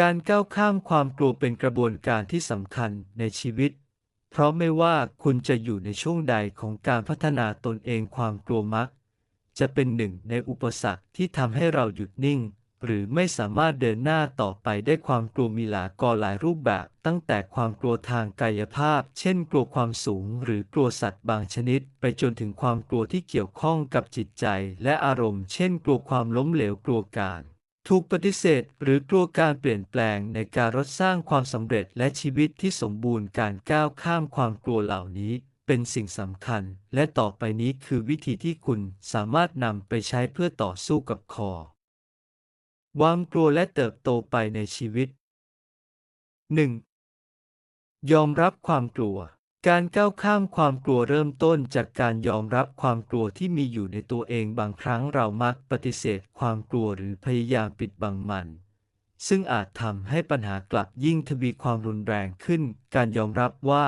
การก้าวข้ามความกลัวเป็นกระบวนการที่สำคัญในชีวิต เพราะไม่ว่าคุณจะอยู่ในช่วงใดของการพัฒนาตนเองความกลัวมัก จะเป็นหนึ่งในอุปสรรคที่ทำให้เราหยุดนิ่ง หรือไม่สามารถเดินหน้าต่อไปได้ความกลัวมีหลากหลายรูปแบบ ตั้งแต่ความกลัวทางกายภาพ เช่น กลัวความสูง หรือกลัวสัตว์บางชนิด ไปจนถึงความกลัวที่เกี่ยวข้องกับจิตใจ และอารมณ์ เช่น กลัวความล้มเหลวกลัวการ ถูกปฏิเสธหรือกลัวการเปลี่ยนแปลงในการรถสร้างความสำเร็จและชีวิตที่สมบูรณ์การก้าวข้ามความกลัวเหล่านี้ เป็นสิ่งสำคัญ และต่อไปนี้คือวิธีที่คุณสามารถนำไปใช้เพื่อต่อสู้กับคอวามกลัวและเติบโตไปในชีวิต 1. ยอมรับความกลัว การก้าวข้ามความกลัวเริ่มต้นจากการยอมรับความกลัวที่มีอยู่ในตัวเองบางครั้งเรามักปฏิเสธความกลัวหรือพยายามปิดบังมัน ซึ่งอาจทำให้ปัญหากลับยิ่งทวีความรุนแรงขึ้น การยอมรับว่า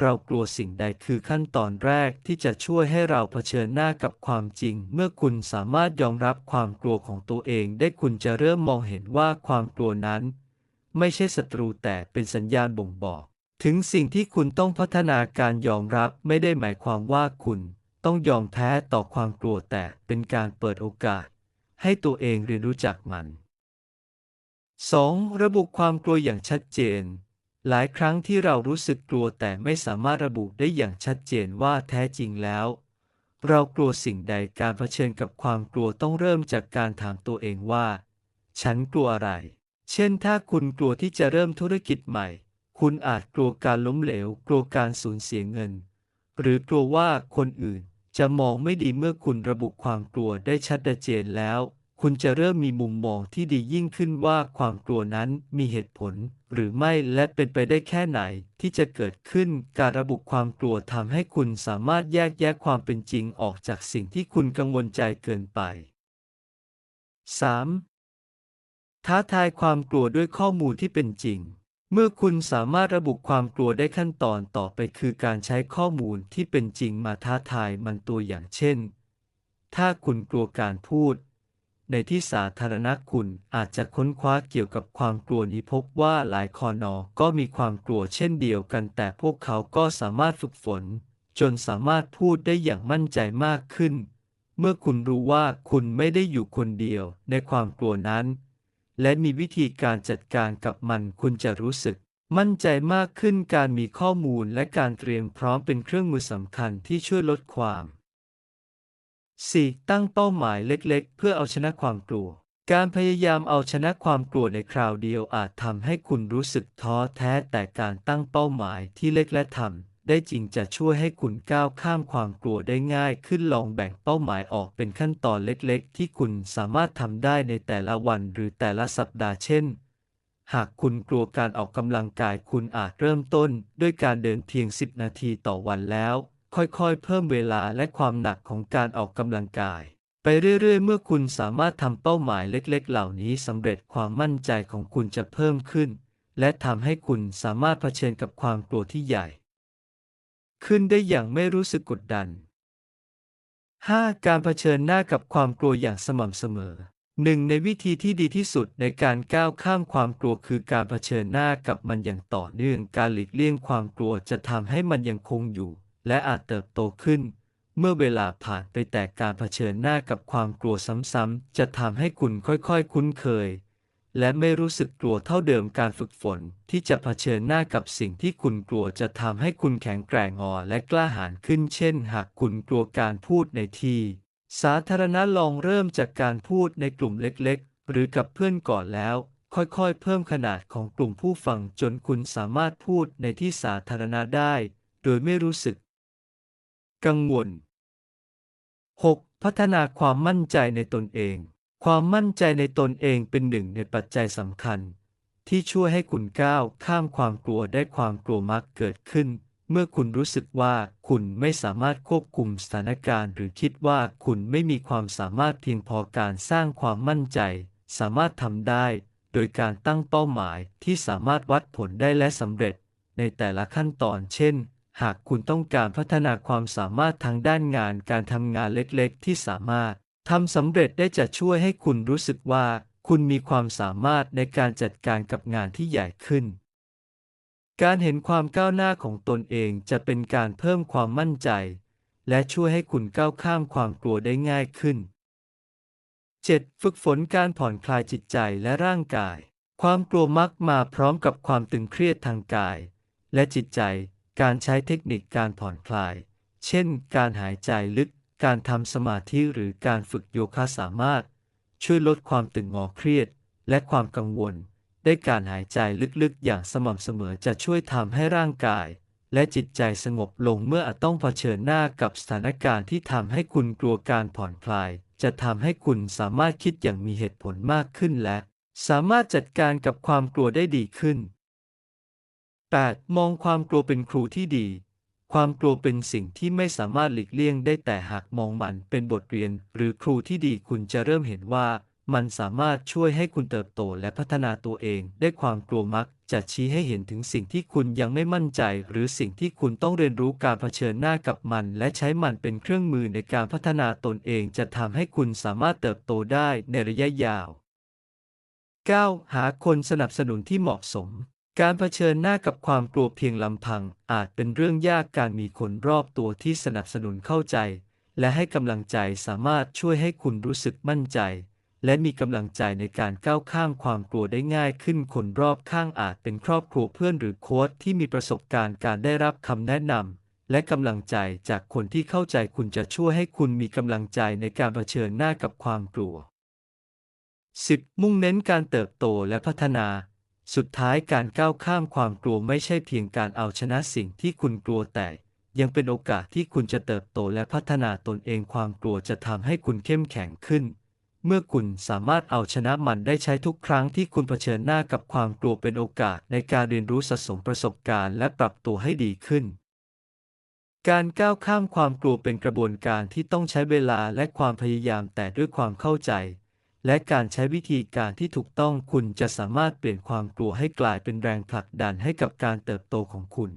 เรากลัวสิ่งใดคือขั้นตอนแรกที่จะช่วยให้เราเผชิญหน้ากับความจริง เมื่อคุณสามารถยอมรับความกลัวของตัวเอง ได้คุณจะเริ่มมองเห็นว่าความกลัวนั้น ไม่ใช่ศัตรูแต่เป็นสัญญาณบ่งบอก ถึงสิ่งที่คุณต้องพัฒนาการยอมรับไม่ได้หมายความว่าคุณ ต้องยอมแพ้ต่อความกลัวแต่เป็นการเปิดโอกาส ให้ตัวเองเรียนรู้จักมัน 2. ระบุความกลัวอย่างชัดเจน หลายครั้งที่เรารู้สึกกลัวแต่ไม่สามารถระบุได้อย่างชัดเจนว่าแท้จริงแล้ว เรากลัวสิ่งใดการเผชิญกับความกลัวต้องเริ่มจากการถามตัวเองว่า ฉันกลัวอะไร เช่นถ้าคุณกลัวที่จะเริ่มธุรกิจใหม่ คุณอาจกลัวการล้มเหลว กลัวการสูญเสียเงิน หรือกลัวว่าคนอื่นจะมองไม่ดีเมื่อคุณระบุความกลัวได้ชัดเจนแล้ว คุณจะเริ่มมีมุมมองที่ดียิ่งขึ้นว่าความกลัวนั้นมีเหตุผล หรือไม่และเป็นไปได้แค่ไหนที่จะเกิดขึ้นการระบุความกลัวทำให้คุณสามารถแยกแยะความเป็นจริงออกจากสิ่งที่คุณกังวลใจเกินไป 3. ท้าทายความกลัวด้วยข้อมูลที่เป็นจริง เมื่อคุณสามารถระบุความกลัวได้ขั้นตอนต่อไปคือการใช้ข้อมูลที่เป็นจริงมาท้าทายมันตัวอย่างเช่น ถ้าคุณกลัวการพูด ในที่สาธารณะคุณอาจจะค้นคว้าเกี่ยวกับความกลัวนี้พบว่าหลายคอนอก็มีความกลัวเช่นเดียวกันแต่พวกเขาก็สามารถฝึกฝน จนสามารถพูดได้อย่างมั่นใจมากขึ้น เมื่อคุณรู้ว่าคุณไม่ได้อยู่คนเดียวในความกลัวนั้น และมีวิธีการจัดการกับมันคุณจะรู้สึก มั่นใจมากขึ้นการมีข้อมูลและการเตรียมพร้อมเป็นเครื่องมือสำคัญที่ช่วยลดความ 4. ตั้งเป้าหมายเล็กๆ เพื่อเอาชนะความกลัว การพยายามเอาชนะความกลัวในคราวเดียวอาจทำให้คุณรู้สึกท้อแท้แต่การตั้งเป้าหมายที่เล็กและทำ ได้จริงจะช่วยให้คุณก้าวข้ามความกลัวได้ง่ายขึ้นลองแบ่งเป้าหมายออกเป็นขั้นตอนเล็กๆ ที่คุณสามารถทำได้ในแต่ละวันหรือแต่ละสัปดาห์เช่น หากคุณกลัวการออกกำลังกายคุณอาจเริ่มต้น ด้วยการเดินเพียง 10 นาทีต่อวันแล้ว ค่อยๆ เพิ่มเวลาและความหนักของการออกกำลังกาย ไปเรื่อยๆ เมื่อคุณสามารถทำเป้าหมายเล็กๆ เหล่านี้สำเร็จความมั่นใจของคุณจะเพิ่มขึ้น และทำให้คุณสามารถเผชิญกับความกลัวที่ใหญ่ ขึ้นได้อย่างไม่รู้สึกกดดัน 5. การเผชิญหน้ากับความกลัวอย่างสม่ำเสมอหนึ่งในวิธีที่ดีที่สุดในการก้าวข้ามความกลัวคือการเผชิญหน้ากับมันอย่างต่อเนื่อง การหลีกเลี่ยงความกลัวจะทำให้มันยังคงอยู่ และอาจเติบโตขึ้น เมื่อเวลาผ่านไปแต่การเผชิญหน้ากับความกลัวซ้ำๆจะทำให้คุณค่อยๆ คุ้นเคย และไม่รู้สึกกลัวเท่าเดิมการฝึกฝนที่จะเผชิญหน้ากับสิ่งที่คุณกลัวจะทำให้คุณแข็งแกร่งอและกล้าหาญขึ้น เช่น หากคุณกลัวการพูดในที่ สาธารณะลองเริ่มจากการพูดในกลุ่มเล็กๆ หรือกับเพื่อนก่อนแล้ว ค่อยๆ เพิ่มขนาดของกลุ่มผู้ฟังจนคุณสามารถพูดในที่สาธารณะได้ โดยไม่รู้สึก กังวล 6. พัฒนาความมั่นใจในตนเอง ความมั่นใจในตนเองเป็นหนึ่งในปัจจัยสำคัญ ที่ช่วยให้คุณก้าวข้ามความกลัวได้ความกลัวมักเกิดขึ้น เมื่อคุณรู้สึกว่าคุณไม่สามารถควบคุมสถานการณ์หรือคิดว่าคุณไม่มีความสามารถเพียงพอการสร้างความมั่นใจ สามารถทำได้ โดยการตั้งเป้าหมายที่สามารถวัดผลได้และสำเร็จ ในแต่ละขั้นตอนเช่นหากคุณต้องการพัฒนาความสามารถทางด้านงานการทำงานเล็กๆ ที่สามารถ ทำสำเร็จได้จะช่วยให้คุณรู้สึกว่า คุณมีความสามารถในการจัดการกับงานที่ใหญ่ขึ้น การเห็นความก้าวหน้าของตนเองจะเป็นการเพิ่มความมั่นใจ และช่วยให้คุณก้าวข้ามความกลัวได้ง่ายขึ้น 7. ฝึกฝนการผ่อนคลายจิตใจและร่างกาย ความกลัวมักมาพร้อมกับความตึงเครียดทางกาย และจิตใจ การใช้เทคนิคการผ่อนคลาย เช่น การหายใจลึก การทำสมาธิหรือการฝึกโยคะสามารถ ช่วยลดความตึงงอเครียด และความกังวล ได้การหายใจลึกๆ อย่างสม่ำเสมอจะช่วยทำให้ร่างกาย และจิตใจสงบลงเมื่ออาจต้องเผชิญหน้ากับสถานการณ์ที่ทำให้คุณกลัวการผ่อนคลาย จะทำให้คุณสามารถคิดอย่างมีเหตุผลมากขึ้นและ สามารถจัดการกับความกลัวได้ดีขึ้น 8. มองความกลัวเป็นครูที่ดี ความกลัวเป็นสิ่งที่ไม่สามารถหลีกเลี่ยงได้แต่หากมองมันเป็นบทเรียน หรือครูที่ดีคุณจะเริ่มเห็นว่า มันสามารถช่วยให้คุณเติบโตและพัฒนาตัวเองได้ความกลัวมัก จะชี้ให้เห็นถึงสิ่งที่คุณยังไม่มั่นใจ หรือสิ่งที่คุณต้องเรียนรู้การเผชิญหน้ากับมัน และใช้มันเป็นเครื่องมือในการพัฒนาตนเอง จะทำให้คุณสามารถเติบโตได้ในระยะยาว 9. หาคนสนับสนุนที่เหมาะสม การเผชิญหน้ากับความกลัวเพียงลำพัง อาจเป็นเรื่องยากการมีคนรอบตัวที่สนับสนุนเข้าใจ และให้กำลังใจสามารถช่วยให้คุณรู้สึกมั่นใจ และมีกำลังใจในการก้าวข้ามความกลัวได้ง่ายขึ้นคนรอบข้างอาจเป็นครอบครัวเพื่อนหรือโค้ชที่มีประสบการณ์การได้รับคำแนะนำและกำลังใจจากคนที่เข้าใจคุณจะช่วยให้คุณมีกำลังใจในการเผชิญหน้ากับความกลัว 10. มุ่งเน้นการเติบโตและพัฒนา สุดท้ายการก้าวข้ามความกลัวไม่ใช่เพียงการเอาชนะสิ่งที่คุณกลัวแต่ ยังเป็นโอกาสที่คุณจะเติบโตและพัฒนาตนเองความกลัวจะทำให้คุณเข้มแข็งขึ้น เมื่อคุณสามารถเอาชนะมันได้ใช้ทุกครั้งที่คุณเผชิญหน้ากับความกลัวเป็นโอกาสในการเรียนรู้สะสมประสบการณ์และปรับตัวให้ดีขึ้นการก้าวข้ามความกลัวเป็นกระบวนการที่ต้องใช้เวลาและความพยายามแต่ด้วยความเข้าใจ และการใช้วิธีการที่ถูกต้องคุณจะสามารถเปลี่ยนความกลัวให้กลายเป็นแรงผลักดันให้กับการเติบโตของคุณ